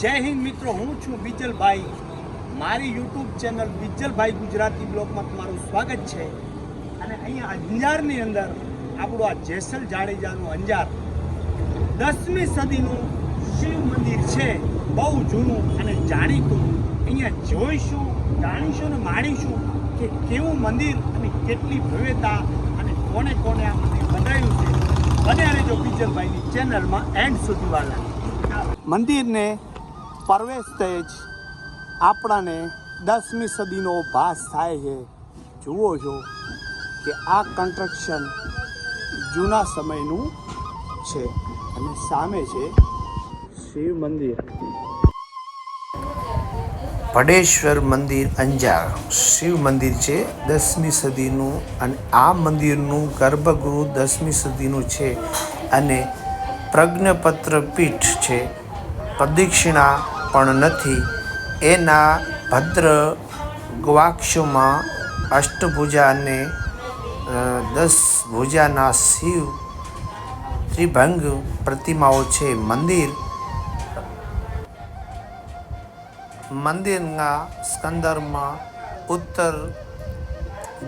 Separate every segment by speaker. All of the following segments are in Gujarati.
Speaker 1: જય હિન્દ મિત્રો, હું છું બીજલભાઈ. મારી યુટ્યુબ ચેનલ બીજલભાઈ ગુજરાતી બ્લોગમાં તમારું સ્વાગત છે. અને અહીંયા અંજારની અંદર આપણું આ જેસલ જાડેજાનું અંજાર દસમી સદીનું શિવ મંદિર છે. બહુ જૂનું અને જાણીતું. અહીંયા જોઈશું, જાણીશું અને માણીશું કે કેવું મંદિર અને કેટલી ભવ્યતા અને કોને કોને આ મંદિર બનાવ્યું છે. બને રહેજો બીજલભાઈની ચેનલમાં એન્ડ સુધી વાલા મંદિરને પ્રવેશતે જ આપણાને દસમી સદીનો ભાસ થાય છે. જુઓ છો કે આ કન્સ્ટ્રક્શન જૂના સમયનું છે અને સામે છે શિવ મંદિર.
Speaker 2: ભડેશ્વર મંદિર અંજાર. શિવ મંદિર છે દસમી સદીનું અને આ મંદિરનું ગર્ભગૃહ દસમી સદીનું છે અને પ્રજ્ઞપત્ર પીઠ છે. પ્રદક્ષિણા પણ નથી. એના ભદ્ર ગ્વાક્ષમાં અષ્ટભુજા અને અ, દસ ભુજાના શિવ ત્રિભંગ પ્રતિમાઓ છે. મંદિર મંદિરના સ્કંદરમાં ઉત્તર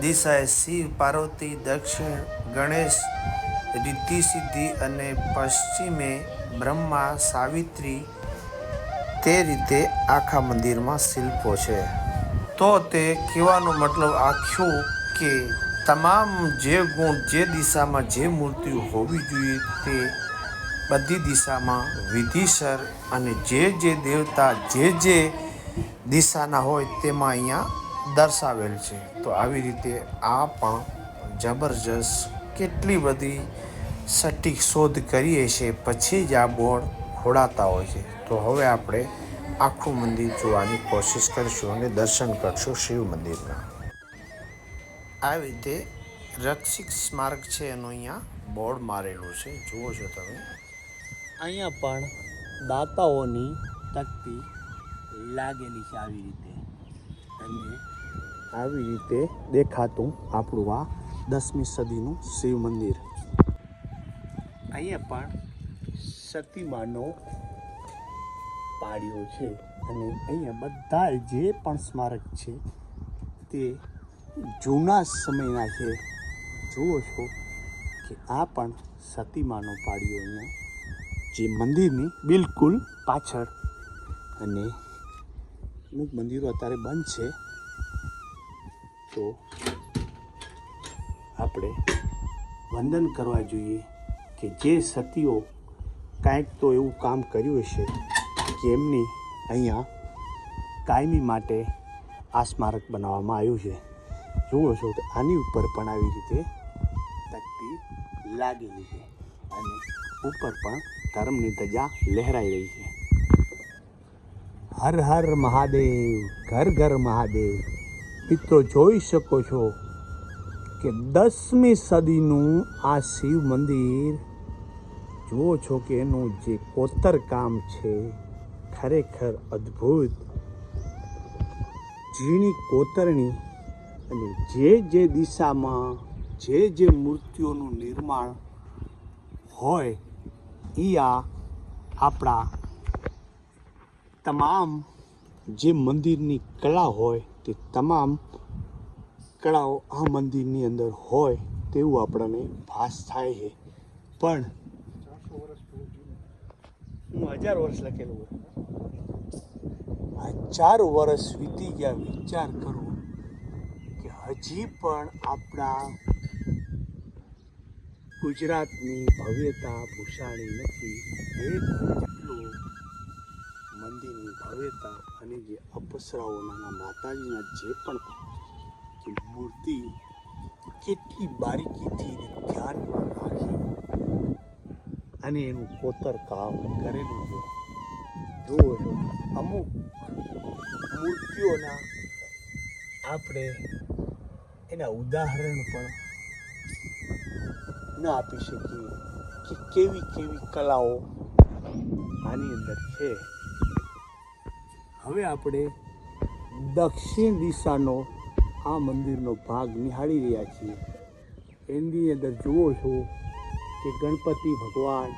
Speaker 2: દિશાએ શિવ પાર્વતી દક્ષિણ ગણેશ રિદ્ધિ સિદ્ધિ અને પશ્ચિમે બ્રહ્મા સાવિત્રી તે રીતે આખા મંદિરમાં શિલ્પો છે. તો તે કહેવાનો મતલબ આખ્યું કે તમામ જે ગુણ જે દિશામાં જે મૂર્તિઓ હોવી જોઈએ તે બધી દિશામાં વિધિસર અને જે જે દેવતા જે જે દિશાના હોય તેમાં અહીંયા દર્શાવેલ છે. તો આવી રીતે આ પણ જબરજસ્ત કેટલી બધી સટીક શોધ કરીએ છીએ. પછી જ આ બોર્ડ ખોડાતા હોય છે. તો હવે આપણે આખું મંદિર જોવાની કોશિશ કરીશું અને દર્શન કરશું શિવ મંદિરના. આવી રીતે રક્ષિક સ્મારક છે એનું અહીંયા બોર્ડ મારેલું છે. જુઓ છો તમે.
Speaker 1: અહીંયા પણ દાતાઓની તકતી લાગેલી છે આવી રીતે. અને આવી રીતે દેખાતું આપણું આ દસમી સદીનું શિવ મંદિર. અહીંયા પણ સતીમાનો પાડ્યો છે. અને અહીંયા બધા જે પણ સ્મારક છે, તે જૂના સમયના છે. જુઓ છો કે આ પણ સતીમાનો પાડ્યો અહીંયા. જે મંદિરની બિલકુલ પાછળ. અને અમુક મંદિરો અત્યારે બંધ છે. તો આપણે વંદન કરવા જોઈએ કે જે સતીઓ કાંઈક તો એવું કામ કર્યું હશે. કે એમની અહીંયા કાયમી માટે આ સ્મારક બનાવવામાં આવ્યું છે. જુઓ છો તો આની ઉપર પણ આવી રીતે તકતી લાગેલી છે અને ઉપર પણ ધર્મની ધજા લહેરાઈ રહી છે. હર હર મહાદેવ, ઘર ઘર મહાદેવ, મિત્રો જોઈ શકો છો કે દસમી સદીનું આ શિવ મંદિર, જુઓ છો કે એનું જે કોતર કામ છે ખરેખર અદ્ભુત. ઝીણી કોતરણી અને જે જે દિશામાં જે જે મૂર્તિઓનું નિર્માણ હોય એ આ આપણા તમામ જે મંદિરની કળા હોય, તે તમામ કળાઓ આ મંદિરની અંદર હોય, તેવું આપણને ભાસ થાય છે. પણ હું હજાર વર્ષ લખેલું હોય. હજાર વર્ષ વીતી ગયા વિચાર કરો કે હજી પણ આપણા ગુજરાતની ભવ્યતા ભૂષાણી નથી. એક જેટલું મંદિરની ભવ્યતા અને જે અપસરાઓના માતાજીના જે પણ મૂર્તિ કેટલી બારીકીથી ધ્યાનમાં રાખી અને એનું કોતર કામ કરેલું છે જો અમુક મૂર્તિઓના આપણે એના ઉદાહરણ પણ ન આપી શકીએ કે કેવી કેવી કલાઓ આની અંદર છે. હવે આપણે દક્ષિણ દિશાનો આ મંદિરનો ભાગ નિહાળી રહ્યા છીએ. એની અંદર જુઓ છો કે ગણપતિ ભગવાન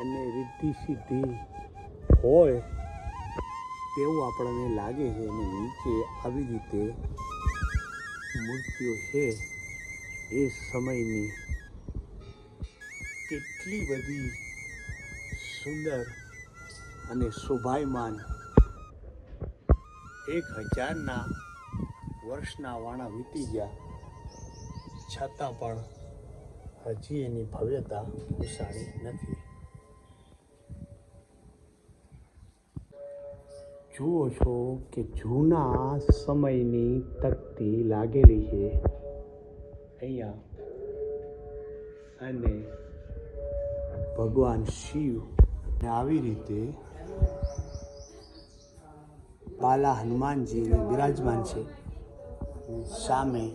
Speaker 1: અને રિદ્ધિ સિદ્ધિ હોય તેવું આપણને લાગે છે અને નીચે આવી રીતે મૂર્તિઓ છે. એ સમયની કેટલી બધી સુંદર અને શોભાયમાન એક હજારના વર્ષના વાણા વીતી ગયા. છતાં પણ હજી એની ભવ્યતા ઓસાણી નથી. જુઓ છો કે જૂના સમયની તકતી લાગેલી છે. અહીંયા અને ભગવાન શિવ આવી રીતે બાલા હનુમાનજી બિરાજમાન છે. સામે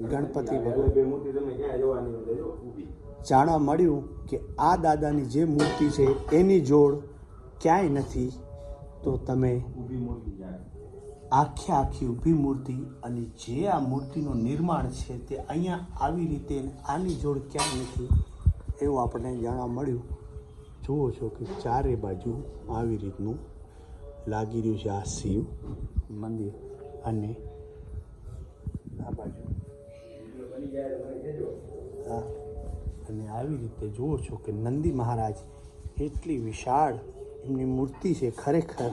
Speaker 1: ગણપતિ ભગવાન. જાણવા મળ્યું કે આ દાદાની જે મૂર્તિ છે એની જોડ ક્યાંય નથી. તો તમે આખે આખી ઊભી મૂર્તિ અને જે આ મૂર્તિનું નિર્માણ છે તે અહીંયા આવી રીતે આની જોડ ક્યાંય નથી, એવું આપણને જાણવા મળ્યું. જુઓ છો કે ચારે બાજુ આવી રીતનું લાગી રહ્યું છે આ શિવ મંદિર અને આ બાજુ. હા, અને આવી રીતે જુઓ છો કે નંદી મહારાજ એટલી વિશાળ એમની મૂર્તિ છે ખરેખર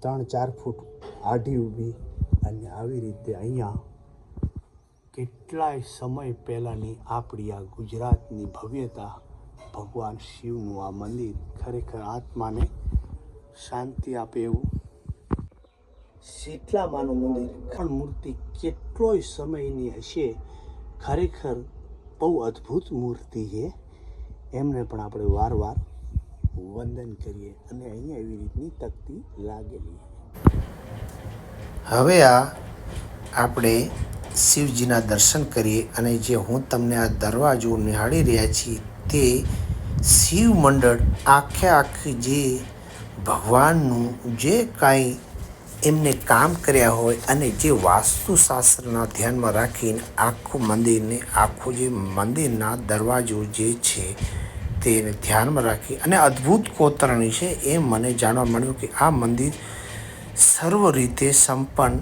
Speaker 1: ત્રણ ચાર ફૂટ આઢી ઊભી અને આવી રીતે અહીંયા કેટલાય સમય પહેલાંની આપણી આ ગુજરાતની ભવ્યતા, ભગવાન શિવનું આ મંદિર ખરેખર આત્માને શાંતિ આપે એવું. શીતલામાનું મંદિર, પણ મૂર્તિ કેટલોય સમયની હશે, ખરેખર બહુ અદ્ભુત મૂર્તિ છે. એમને પણ આપણે વારવાર વંદન કરીએ અને અહીંયા એવી રીતની તકતી લાગેલી
Speaker 2: હવે આ આપણે શિવજીના દર્શન કરીએ અને જે હું તમને આ દરવાજો નિહાળી રહ્યા છીએ તે શિવ મંડળ આખે આખી જે ભગવાનનું જે કાંઈ એમને કામ કર્યા હોય અને જે વાસ્તુશાસ્ત્રના ધ્યાનમાં રાખીને આખું મંદિરને, આખું જે મંદિરના દરવાજો જે છે તેને ધ્યાનમાં રાખી અને અદ્ભુત કોતરણી છે એ મને જાણવા મળ્યું કે આ મંદિર સર્વ રીતે સંપન્ન,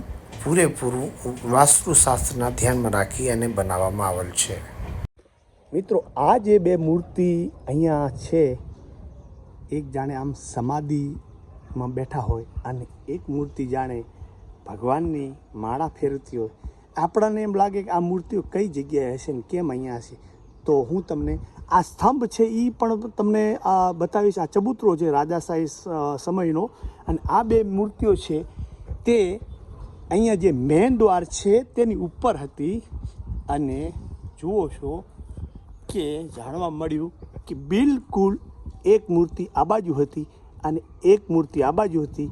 Speaker 2: પૂરેપૂરું વાસ્તુશાસ્ત્રના ધ્યાનમાં રાખી અને બનાવવામાં આવેલ છે.
Speaker 1: મિત્રો, આ જે બે મૂર્તિ અહીંયા છે, એક જાણે આમ સમાધિમાં બેઠા હોય અને એક મૂર્તિ જાણે ભગવાનની માળા ફેરવતી હોય. આપણને એમ લાગે કે આ મૂર્તિઓ કઈ જગ્યાએ હશે ને કેમ અહીંયા હશે? તો હું તમને આ સ્તંભ છે એ પણ તમને આ બતાવીશ, આ ચબૂતરો છે રાજાશાહી સમયનો. અને આ બે મૂર્તિઓ છે, તે અહીંયા જે મેન દ્વાર છે તેની ઉપર હતી. અને જુઓ છો કે જાણવા મળ્યું કે બિલકુલ એક મૂર્તિ આ બાજુ હતી અને એક મૂર્તિ આ બાજુ હતી.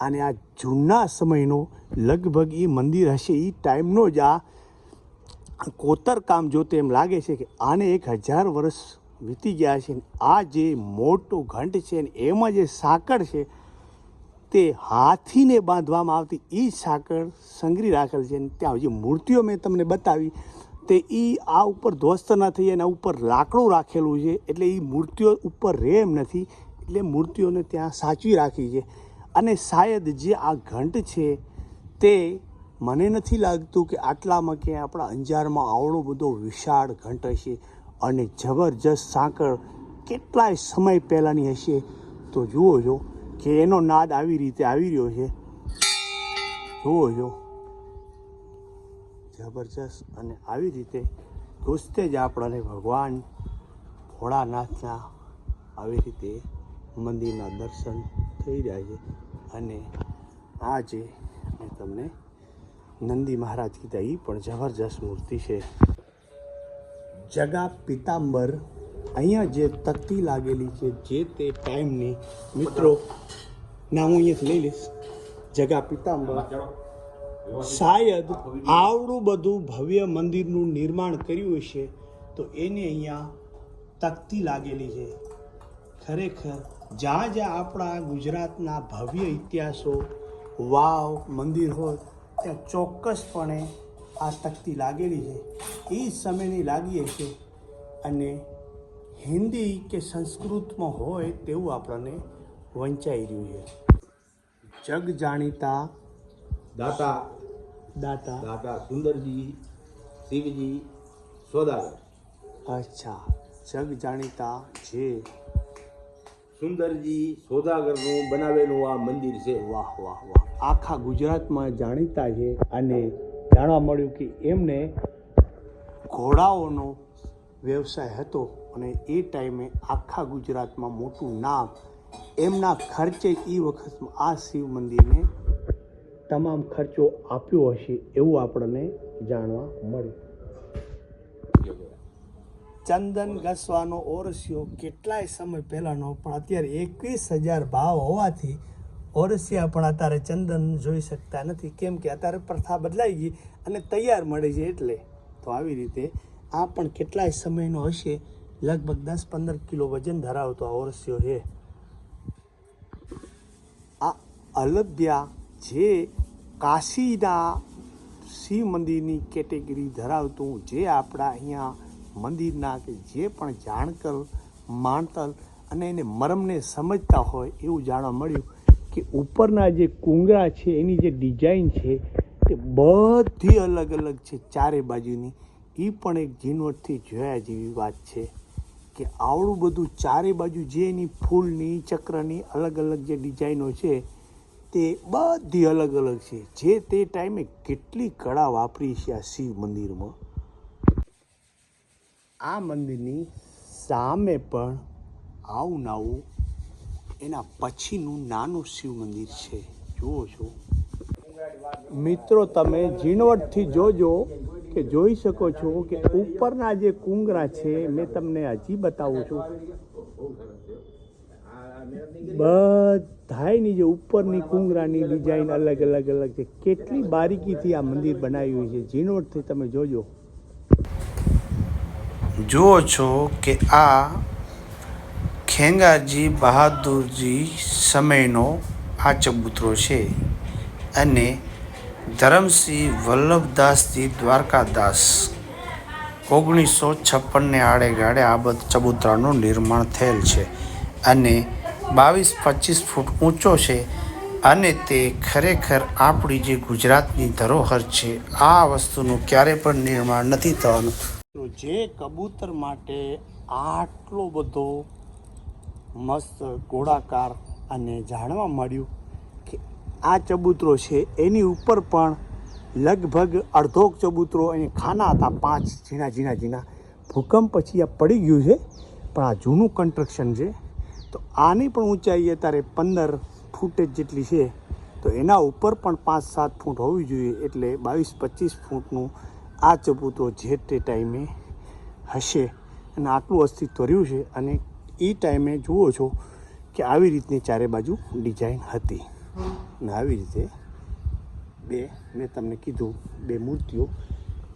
Speaker 1: અને આ જૂના સમયનો લગભગ એ મંદિર હશે એ ટાઈમનો જ આ કોતર કામ જોતે એમ લાગે છે કે આને એક હજાર વર્ષ વીતી ગયા છે આ જે મોટો ઘંટ છે ને એમાં જે સાંકળ છે, તે હાથીને બાંધવામાં આવતી એ સાંકળ સંગ્રહી રાખેલ છે અને ત્યાં જે મૂર્તિઓ મેં તમને બતાવી, તે એ આ ઉપર ધ્વસ્ત ન થઈ એના ઉપર લાકડું રાખેલું છે એટલે એ મૂર્તિઓ ઉપર રહે એમ નથી, એટલે મૂર્તિઓને ત્યાં સાચવી રાખી છે. અને શાયદ જે આ ઘંટ છે, તે મને નથી લાગતું કે આટલામાં કે આપણા અંજારમાં આવડો બધો વિશાળ ઘંટ હશે અને જબરજસ્ત સાંકળ કેટલાય સમય પહેલાંની હશે. તો જુઓ છો કે એનો નાદ આવી રીતે આવી રહ્યો છે. જુઓ છો જબરજસ્ત અને આવી રીતે ઘૂસતે જ આપણને ભગવાન ભોળાનાથના આવી રીતે મંદિરના દર્શન થઈ રહ્યા છે. અને આજે મેં તમને નંદી મહારાજ કીધા એ પણ જબરજસ્ત મૂર્તિ છે. જગા પિતાંબર, અહીંયા જે તકતી લાગેલી છે, જે તે ટાઈમની, મિત્રો, ના, હું અહીંયાથી લઈ લઈશ. જગા પિતાંબર, શાયદ આવડું બધું ભવ્ય મંદિરનું નિર્માણ કર્યું હશે તો એને અહીંયા તકતી લાગેલી છે. ખરેખર, જ્યાં જ્યાં આપણા ગુજરાતના ભવ્ય ઇતિહાસો, વાવ, મંદિર હોય ત્યાં ચોક્કસપણે આ તકતી લાગેલી છે. એ સમયની લાગીએ છે અને હિન્દી કે સંસ્કૃતમાં હોય તેવું આપણને વંચાઈ રહ્યું છે. જગ જાણીતા
Speaker 3: દાતા.
Speaker 1: દાતા.
Speaker 3: દાતા સુંદરજી શિવજી સોદાગર.
Speaker 1: અચ્છા. જગ જાણીતા જે
Speaker 3: સુંદરજી સોદાગરનું બનાવેલું આ મંદિર છે,
Speaker 1: વાહ વાહ વાહ. આખા ગુજરાતમાં જાણીતા છે અને જાણવા મળ્યું કે એમને ઘોડાઓનો વ્યવસાય હતો અને એ ટાઈમે આખા ગુજરાતમાં મોટું નામ એમના ખર્ચે એ વખતમાં આ શિવ મંદિરને તમામ ખર્ચો આપ્યો હશે એવું આપણને જાણવા મળ્યું. ચંદન ઘસવાનો ઓરસિયો કેટલાય સમય પહેલાંનો પણ અત્યારે એકવીસ હજાર ભાવ હોવાથી ઓરસિયા પણ અત્યારે ચંદન જોઈ શકતા નથી. કેમ કે અત્યારે પ્રથા બદલાઈ ગઈ અને તૈયાર મળે છે એટલે. તો આવી રીતે આ પણ કેટલાય સમયનો હશે. લગભગ દસ પંદર કિલો વજન ધરાવતો આ ઓરસિયો છે. આ અલભ્યા જે કાશીના શિવ મંદિરની કેટેગરી ધરાવતું, જે આપણા અહીંયા મંદિરના કે જે પણ જાણકર માણતર અને એને મરમને સમજતા હોય એવું જાણવા મળ્યું કે ઉપરના જે કુંગરા છે, એની જે ડિઝાઇન છે, તે બધી અલગ અલગ છે ચારે બાજુની. એ પણ એક ઝીણવટથી જોયા જેવી વાત છે કે આવડું બધું ચારે બાજુ જે એની ફૂલની, ચક્રની અલગ અલગ જે ડિઝાઇનો છે, તે બધી અલગ અલગ છે. જે તે ટાઈમે કેટલી કળા વાપરી છે આ શિવ મંદિરમાં. આ મંદિરની સામે પણ આવું નાવું એના પછીનું નાનું શિવ મંદિર છે. જુઓ છો. મિત્રો, તમે ઝીણવટથી જોજો કે જોઈ શકો છો કે ઉપરના જે કુંગરા છે, મેં તમને હજી બતાવું છું. બધાની જે ઉપરની કુંગરાની ડિઝાઇન અલગ અલગ અલગ છે. કેટલી બારીકીથી આ મંદિર બનાવ્યું છે. ઝીણવટથી તમે જોજો.
Speaker 2: જુઓ છો કે આ ખેંગારજી બહાદુરજી સમયનો આ ચબૂતરો છે અને ધરમસિંહ વલ્લભદાસજી દ્વારકાદાસ ઓગણીસો છપ્પનને આડેગાડે આ બધ ચબૂતરાનું નિર્માણ થયેલ છે અને બાવીસ પચીસ ફૂટ ઊંચો છે અને તે ખરેખર આપણી જે ગુજરાતની ધરોહર છે, આ વસ્તુનું ક્યારે પણ નિર્માણ નથી થવાનું.
Speaker 1: જે કબૂતર માટે આટલો બધો મસ્ત ગોળાકાર અને જાણવા મળ્યું કે આ ચબૂતરો છે, એની ઉપર પણ લગભગ અડધો ચબૂતરો એને ખાના હતા, પાંચ ઝીણા ઝીણા ઝીણા. ભૂકંપ પછી આ પડી ગયું છે, પણ આ જૂનું કન્સ્ટ્રક્શન છે. તો આની પણ ઊંચાઈ અત્યારે પંદર ફૂટેજ જેટલી છે. તો એના ઉપર પણ પાંચ સાત ફૂટ હોવી જોઈએ, એટલે બાવીસ પચીસ ફૂટનું આ ચબૂતરો જે તે ટાઈમે હશે અને આટલું અસ્તિત્વ રહ્યું છે અને એ ટાઈમે જુઓ છો કે આવી રીતની ચારે બાજુ ડિઝાઇન હતી. અને આવી રીતે બે, મેં તમને કીધું બે મૂર્તિઓ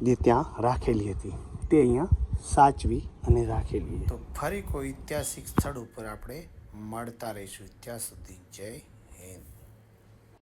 Speaker 1: જે ત્યાં રાખેલી હતી. તે અહીંયા સાચવી અને રાખેલી
Speaker 2: તો ફરી કોઈ ઐતિહાસિક સ્થળ ઉપર આપણે મળતા રહીશું. ત્યાં સુધી જય